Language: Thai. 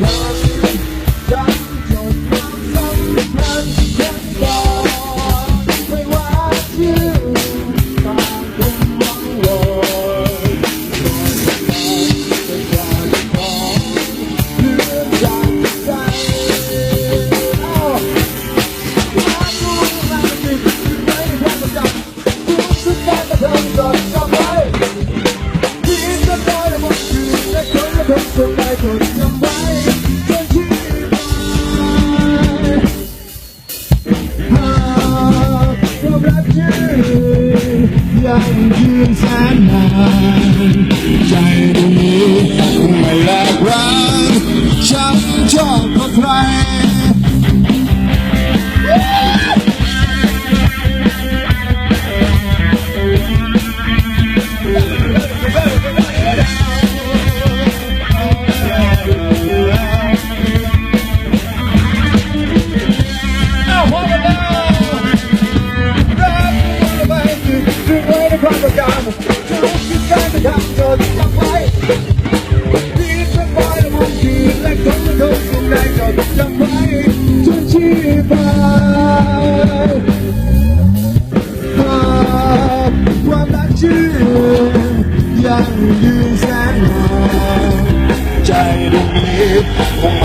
ฉั คนละคนส่งไปจดจำไว้จนชีวิตหากความรักชื่อยังยืนแสนนาน ในความต้องการทุกการกระทำจดจำไว้ที่จะคอยมองคืนและคนละคนส่งได้จดจำไว้จนชีพหากความรักชื่อยังยืนแสนนานใจดวงนี้คง